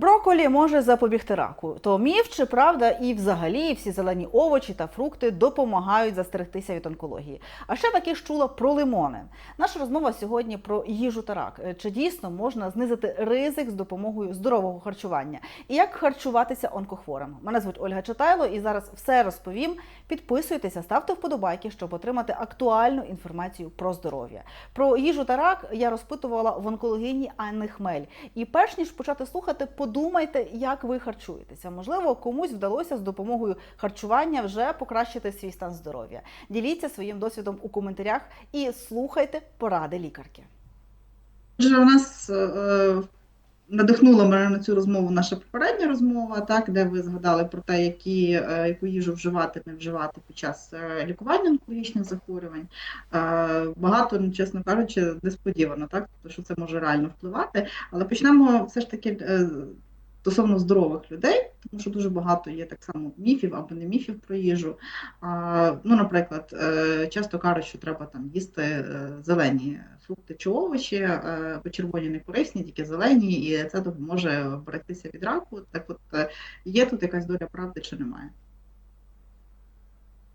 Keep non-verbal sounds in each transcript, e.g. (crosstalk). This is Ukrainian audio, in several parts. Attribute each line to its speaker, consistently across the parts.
Speaker 1: Броколі може запобігти раку. То міф чи правда, і взагалі всі зелені овочі та фрукти допомагають застерегтися від онкології. А ще таки ж чула про лимони. Наша розмова сьогодні про їжу та рак. Чи дійсно можна знизити ризик з допомогою здорового харчування? І як харчуватися онкохворим? Мене звуть Ольга Читайло, і зараз все розповім. Підписуйтеся, ставте вподобайки, щоб отримати актуальну інформацію про здоров'я. Про їжу та рак я розпитувала в онкологині Анни Хмель. І перш ніж почати слухати, подумайте, як ви харчуєтеся. Можливо, комусь вдалося з допомогою харчування вже покращити свій стан здоров'я. Діліться своїм досвідом у коментарях і слухайте поради лікарки.
Speaker 2: Отже, у нас е, надихнула мене на цю розмову наша попередня розмова, так, де ви згадали про те, які, е, яку їжу вживати, не вживати під час е, лікування онкологічних захворювань. Е, багато, ну, чесно кажучи, несподівано, так, тому що це може реально впливати. Але почнемо все ж таки стосовно здорових людей, тому що дуже багато є так само міфів або не міфів про їжу. А, ну, наприклад, е, часто кажуть, що треба там їсти е, зелені фрукти чи овочі, е, бо червоні не корисні, тільки зелені, і це допоможе берегтися від раку. Так от є тут якась доля правди чи немає?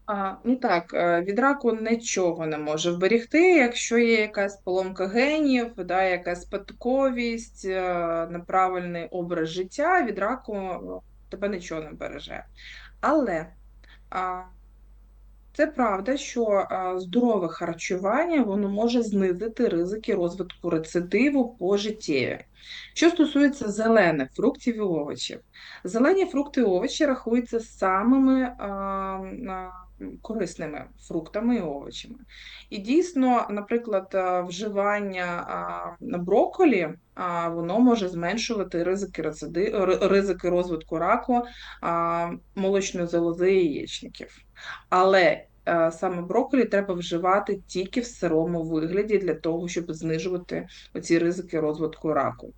Speaker 3: А, ну так, від раку нічого не може вберегти, якщо є якась поломка генів, да, якась спадковість, неправильний образ життя, від раку тебе нічого не береже. Але а, це правда, що здорове харчування воно може знизити ризики розвитку рецидиву по життєві. Що стосується зелених фруктів і овочів, зелені фрукти і овочі рахуються самими а, корисними фруктами і овочами. І дійсно, наприклад, вживання а, брокколі, воно може зменшувати ризики рецидиву, ризики розвитку раку молочної залози яєчників. Але е, саме брокколі треба вживати тільки в сирому вигляді для того, щоб знижувати оці ризики розвитку раку.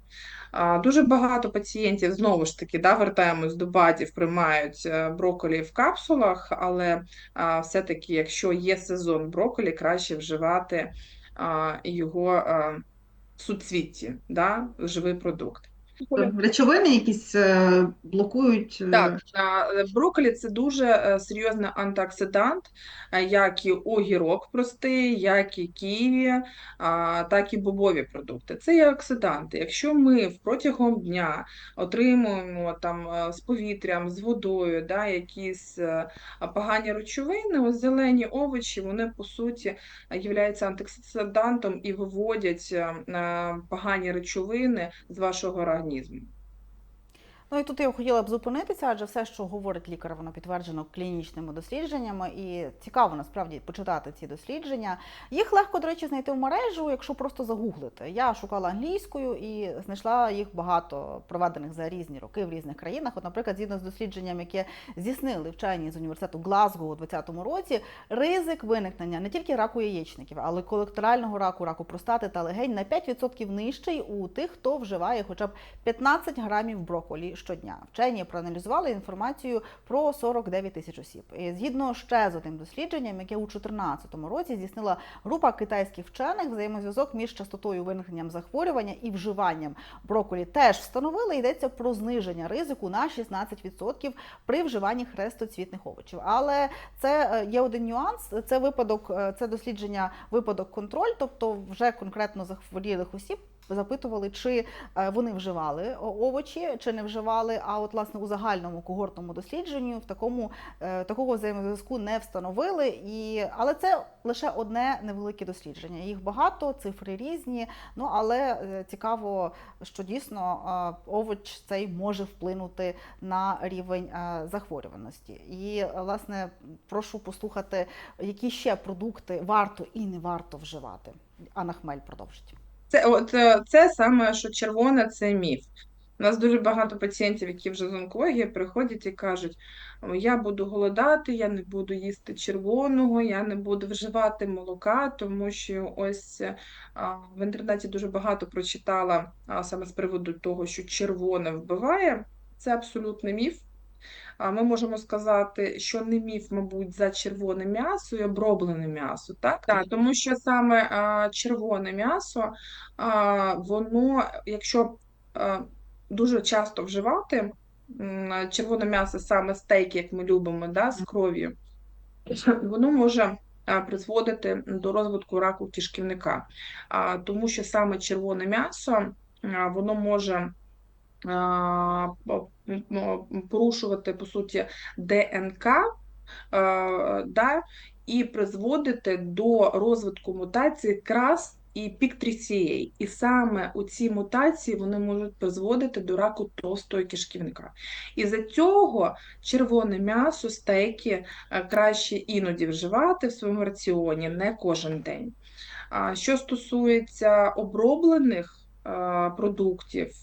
Speaker 3: Дуже багато пацієнтів знову ж таки да, вертаємось до БАДів, приймають е, брокколі в капсулах, але все-таки, якщо є сезон брокколі, краще вживати його в суцвітті, да, живий продукт.
Speaker 2: Речовини якісь е, блокують. е,
Speaker 3: Так, е, брокколі це дуже серйозний антиоксидант, як і огірок простий, як і ківі, так і бобові продукти. Це є оксиданти. Якщо ми протягом дня отримуємо там з повітрям, з водою, да, якісь погані речовини, ось зелені овочі, вони по суті являються антиоксидантом і виводять погані речовини з вашого організму організму.
Speaker 1: Ну і тут я хотіла б зупинитися, адже все, що говорить лікар, воно підтверджено клінічними дослідженнями, і цікаво насправді почитати ці дослідження. Їх легко, до речі, знайти в мережу, якщо просто загуглити. Я шукала англійською і знайшла їх багато проведених за різні роки в різних країнах. От, наприклад, згідно з дослідженням, яке здійснили вчені з університету Глазго у 2020 році, ризик виникнення не тільки раку яєчників, але й колекторального раку, раку простати та легень на 5% нижчий у тих, хто вживає хоча б 15 грамів брокколі щодня. Вчені проаналізували інформацію про 49 тисяч осіб. І згідно ще з одним дослідженням, яке у 2014 році здійснила група китайських вчених, взаємозв'язок між частотою виникненням захворювання і вживанням брокколі теж встановили. Йдеться про зниження ризику на 16% при вживанні хрестоцвітних овочів. Але це е, є один нюанс. Це випадок, е, це дослідження випадок контроль, тобто вже конкретно захворілих осіб. Запитували, чи е, вони вживали овочі, чи не вживали. А от власне у загальному когортному дослідженні в такому е, такого взаємозв'язку не встановили. І але це лише одне невелике дослідження. Їх багато, цифри різні. Ну але е, цікаво, що дійсно е, овоч цей може вплинути на рівень е, захворюваності. І е, власне прошу послухати, які ще продукти варто і не варто вживати. Анна Хмель продовжить.
Speaker 3: Це, от, е, це саме, що червоне, це міф. У нас дуже багато пацієнтів, які вже з онкології, приходять і кажуть, я буду голодати, я не буду їсти червоного, я не буду вживати молока, тому що ось е, в інтернеті дуже багато прочитала саме з приводу того, що червоне вбиває. Це абсолютний міф. Ми можемо сказати, що не міф, мабуть, за червоне м'ясо і оброблене м'ясо, так? Так, тому що саме а, червоне м'ясо, а, воно, якщо а, дуже часто вживати червоне м'ясо, саме стейки, як ми любимо, да, з кров'ю, воно може призводити до розвитку раку кишківника, а, тому що саме червоне м'ясо воно може порушувати по суті ДНК, е, да, і призводити до розвитку мутації крас і піктрісієї. І саме у ці мутації вони можуть призводити до раку товстого кишківника. І за цього червоне м'ясо, стейки е, краще іноді вживати в своєму раціоні, не кожен день. Що стосується оброблених е, продуктів,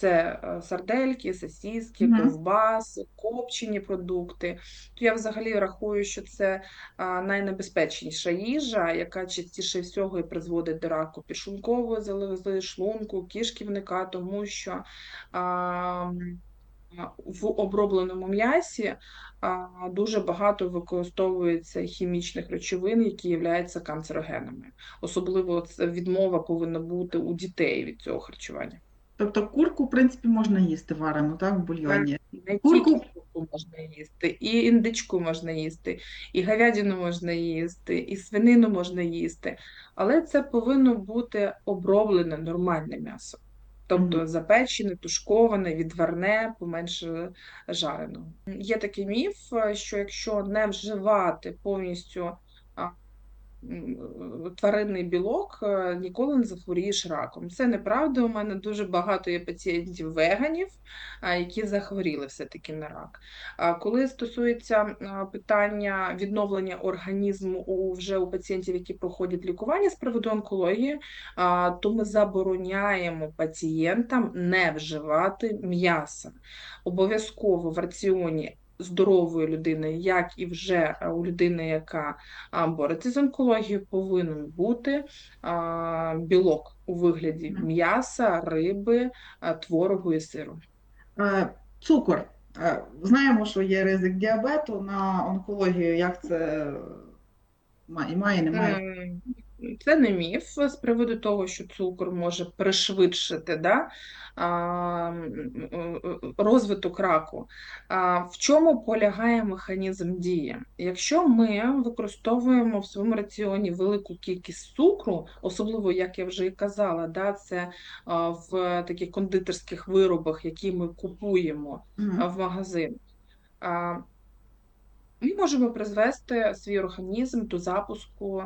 Speaker 3: це е, сардельки, сосиски,
Speaker 2: Мгм.
Speaker 3: ковбаси, копчені продукти. То я взагалі рахую, що це найнебезпечніша їжа, яка частіше всього і призводить до раку підшлункової залози, шлунку, кишківника, тому що а, в обробленому м'ясі а, дуже багато використовується хімічних речовин, які являються канцерогенами. Особливо відмова повинна бути у дітей від цього харчування.
Speaker 2: Тобто курку, в принципі, можна їсти варену, так, в бульйоні.
Speaker 3: Не
Speaker 2: Курку-
Speaker 3: курку можна їсти, і індичку можна їсти, і говядину можна їсти, і свинину можна їсти. Але це повинно бути оброблене нормальне м'ясо. Тобто
Speaker 2: Мгм.
Speaker 3: запечене, тушковане, відварне, поменше жареного. Є такий міф, що якщо не вживати повністю тваринний білок, е, ніколи не захворієш раком. Це неправда. У мене дуже багато є пацієнтів веганів, які захворіли все-таки на рак. Коли стосується питання відновлення організму вже у пацієнтів, які проходять лікування з приводу онкології, то ми забороняємо пацієнтам не вживати м'яса. Обов'язково в раціоні здорової людини, як і вже е, у людини, яка бореться з онкологією, повинен бути білок у вигляді м'яса, риби, творогу і сиру.
Speaker 2: Е, Цукор. Е, Знаємо, що є ризик діабету на онкологію. Як це має, має, немає?
Speaker 3: Це не міф з приводу того, що цукор може пришвидшити да, м, розвиток раку. В чому полягає механізм дії? Якщо ми використовуємо в своєму раціоні велику кількість цукру, особливо, як я вже і казала, да, це в таких кондитерських виробах, які ми купуємо в магазин. Ми можемо призвести свій організм до запуску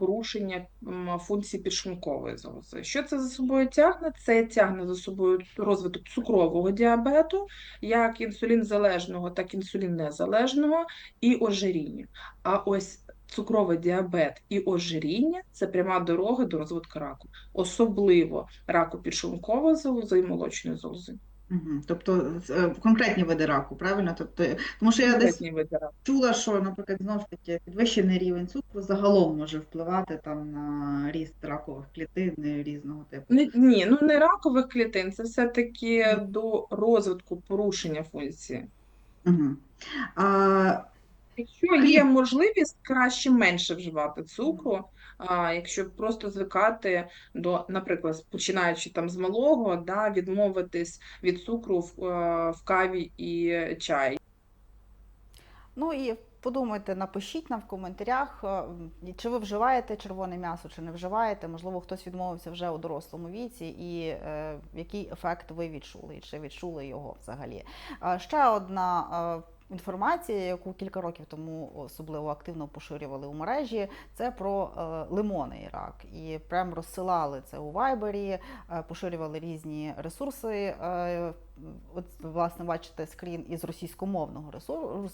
Speaker 3: порушення функції підшлункової залози. Що це за собою тягне? Це тягне за собою розвиток цукрового діабету, як інсулінзалежного, так і інсуліннезалежного, і ожиріння. А ось цукровий діабет і ожиріння це пряма дорога до розвитку раку, особливо раку підшлункової залози і молочної залози.
Speaker 2: Тобто е, конкретні види раку, правильно? Тобто, тому що я десь
Speaker 3: види раку.
Speaker 2: чула, що, наприклад, знову ж таки, підвищений рівень цукру загалом може впливати там на ріст ракових клітин різного типу.
Speaker 3: Ні, ні, ну не ракових клітин, це все-таки до розвитку порушення функції.
Speaker 2: Угу. А,
Speaker 3: Якщо є можливість, краще менше вживати цукру, а якщо просто звикати до, наприклад, починаючи там з малого, да, відмовитись від цукру в, е, в каві і чаї.
Speaker 1: Ну і подумайте, напишіть нам в коментарях, е, чи ви вживаєте червоне м'ясо, чи не вживаєте. Можливо, хтось відмовився вже у дорослому віці, і е, який ефект ви відчули, чи відчули його взагалі. Е, ще одна. Е, Інформація, яку кілька років тому особливо активно поширювали у мережі, це про лимони лимонний рак. І прям розсилали це у Вайбері, е, поширювали різні ресурси. От, власне, бачите скрін із російськомовного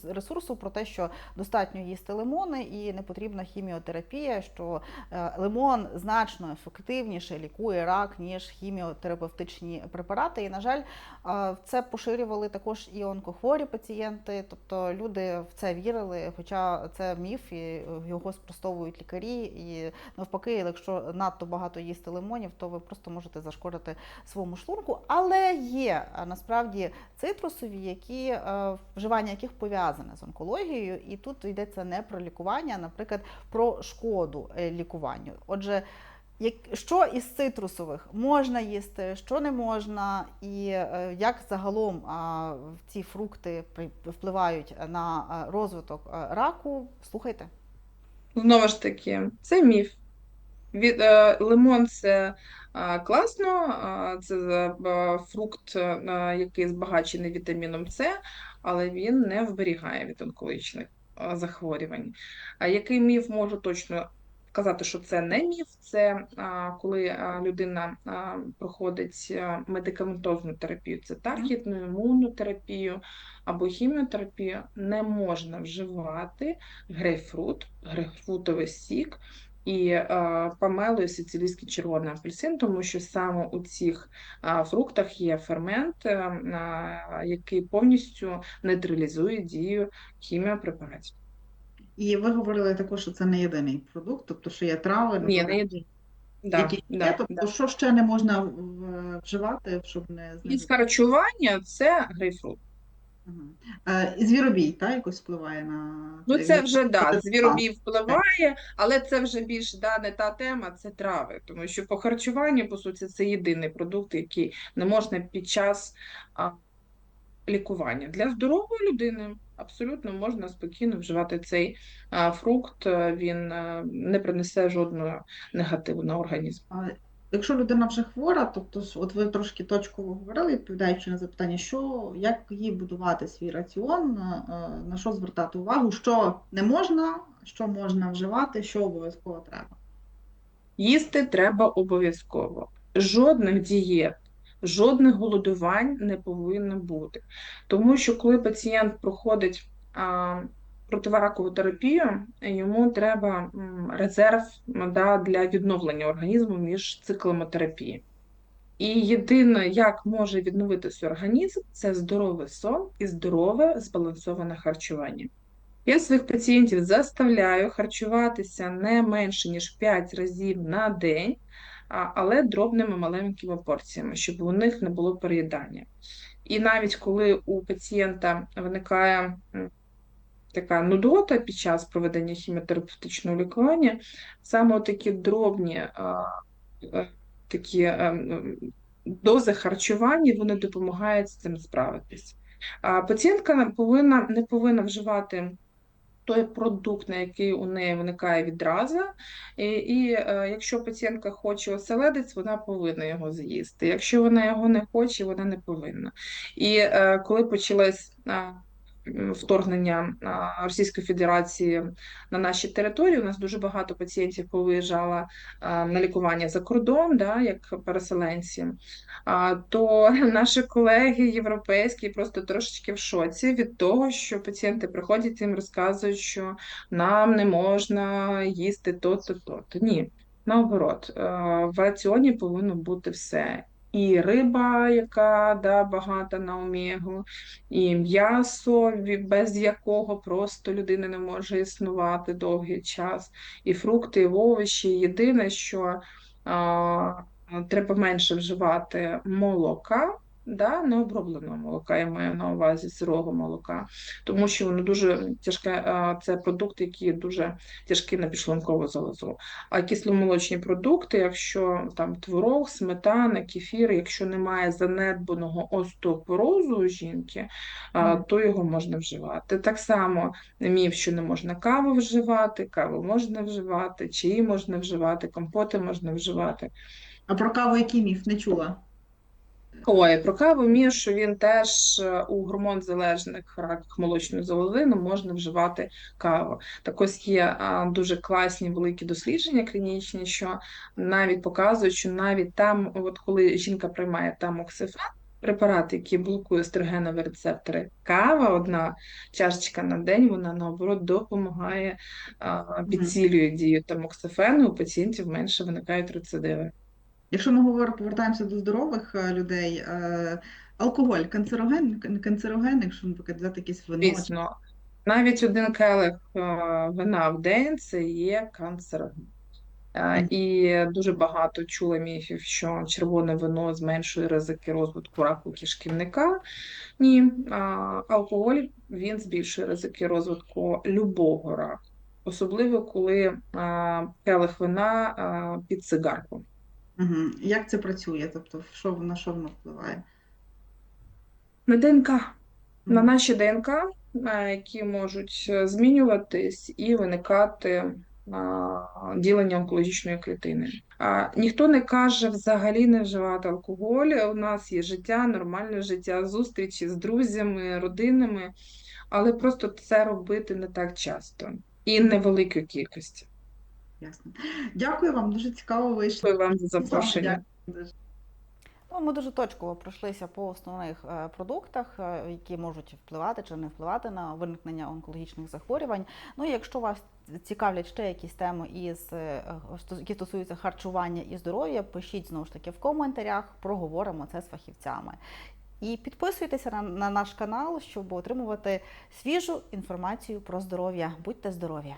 Speaker 1: ресурсу, про те, що достатньо їсти лимони і не потрібна хіміотерапія, що е, лимон значно ефективніше лікує рак, ніж хіміотерапевтичні препарати. І, на жаль, е, це поширювали також і онкохворі пацієнти, тобто люди в це вірили, хоча це міф, і його спростовують лікарі. І навпаки, якщо надто багато їсти лимонів, то ви просто можете зашкодити своєму шлунку. Але є насправді цитрусові, які е, вживання яких пов'язане з онкологією, і тут йдеться не про лікування, а, наприклад, про шкоду е, лікуванню. Отже. Що із цитрусових можна їсти, що не можна, і е, як загалом ці фрукти впливають на розвиток раку? Слухайте.
Speaker 3: Знову ж таки, це міф. Від, е, лимон це е, класно, це е, фрукт, який збагачений вітаміном С, але він не вберігає від онкологічних захворювань. Який міф можу точно сказати, що це не міф, це коли людина проходить медикаментозну терапію, це таргетну імунну терапію або хіміотерапію, не можна вживати грейпфрут, грейпфрутовий сік і е, помело і сицилійський червоний апельсин, тому що саме у цих е, фруктах є фермент, е, е, який повністю нейтралізує дію хіміопрепаратів.
Speaker 2: І ви говорили також, що це не єдиний продукт, тобто що є трави,
Speaker 3: Ні, не єдине. Да,
Speaker 2: які
Speaker 3: да,
Speaker 2: є, тобто
Speaker 3: да.
Speaker 2: що ще не можна вживати, щоб не
Speaker 3: Із харчування це грейпфрут.
Speaker 2: Е, І звіробій, та, якось впливає на
Speaker 3: Ну, це вже да, звіробій впливає, але це вже більш да, не та тема, це трави. Тому що по харчуванню, по суті, це єдиний продукт, який не можна під час а, лікування. Для здорової людини абсолютно можна спокійно вживати цей а, фрукт, е, він е, не принесе жодного негативу на організм.
Speaker 2: Якщо людина вже хвора, тобто от ви трошки точково говорили, відповідаючи на запитання, що як їй будувати свій раціон, е, на що звертати увагу, що не можна, що можна вживати, що обов'язково треба.
Speaker 3: Їсти треба обов'язково. Жодних дієт, жодних голодувань не повинно бути. Тому що коли пацієнт проходить а, противоракову терапію, йому треба резерв да, для відновлення організму між циклами терапії. І єдине, як може відновитися організм, це здоровий сон і здорове збалансоване харчування. Я своїх пацієнтів заставляю харчуватися не менше, ніж 5 разів на день, але дробними маленькими порціями, щоб у них не було переїдання. І навіть коли у пацієнта виникає така нудота під час проведення хіміотерапевтичного лікування, саме такі дробні е, такі е, дози харчування вони допомагають з цим справитись. Пацієнтка повинна, не повинна вживати той продукт, на який у неї виникає відраза, і, і е, якщо пацієнтка хоче оселедець, вона повинна його з'їсти. Якщо вона його не хоче, вона не повинна. І е, коли м, вторгнення Російської Федерації на наші території, у нас дуже багато пацієнтів повиїжджало на лікування за кордон, да, як переселенці. То (laughs) наші колеги європейські просто трошечки в шоці від того, що пацієнти приходять і їм розказують, що нам не можна їсти то-то, то-то. Ні, наоборот, е, в раціоні повинно бути все. І риба, яка да, багата на омегу, і м'ясо, без якого просто людина не може існувати довгий час, і фрукти, і овочі. Єдине, що а, треба менше вживати молока, да, необробленого молока, я маю на увазі сирого молока, тому що воно дуже тяжке, це продукт, який дуже тяжкий на підшлункову залозу. А кисломолочні продукти, якщо там творог, сметана, кефір, якщо немає занедбаного остеопорозу у жінки, то його можна вживати. Так само міф, що не можна каву вживати, каву можна вживати, чаї можна вживати, компоти можна вживати.
Speaker 2: А про каву який міф не чула?
Speaker 3: Ой, про каву що він теж е, у гормонзалежних раках молочної залози не можна вживати каву. Так ось є дуже класні великі дослідження клінічні, що навіть показують, що навіть там, от коли жінка приймає тамоксифен, препарат, який блокує естрогенові рецептори, кава, одна чашечка на день, вона наоборот допомагає, а, підсилює дію тамоксифену, у пацієнтів менше виникають рецидиви.
Speaker 2: Якщо ми говоримо, повертаємося до здорових е, людей, е, алкоголь канцероген, канцероген, якщо, наприклад, взяти якесь вино.
Speaker 3: Звісно, навіть один келих е, вина в день це є канцероген. І дуже багато чула міфів, що червоне вино зменшує ризики розвитку раку кишківника. Ні, алкоголь він збільшує ризики розвитку любого раку. особливо коли келих вина під цигарку.
Speaker 2: Угу. Як це працює? Тобто, що, на що воно впливає?
Speaker 3: На ДНК, на наші ДНК, які можуть е, змінюватись і виникати а, ділення онкологічної клітини. А, ніхто не каже взагалі не вживати алкоголь. У нас є життя, нормальне життя, зустрічі з друзями, родинами, але просто це робити не так часто і невеликої кількості.
Speaker 2: Ясно. Дякую вам, дуже цікаво вийшло.
Speaker 3: Дякую вам за запрошення.
Speaker 2: Дякую.
Speaker 1: Ну, ми дуже точково пройшлися по основних е, продуктах, е, які можуть впливати чи не впливати на виникнення онкологічних захворювань. Ну і якщо вас цікавлять ще якісь теми, із, е, які стосуються харчування і здоров'я, пишіть знову ж таки в коментарях, проговоримо це з фахівцями. І підписуйтеся на, на наш канал, щоб отримувати свіжу інформацію про здоров'я. Будьте здорові!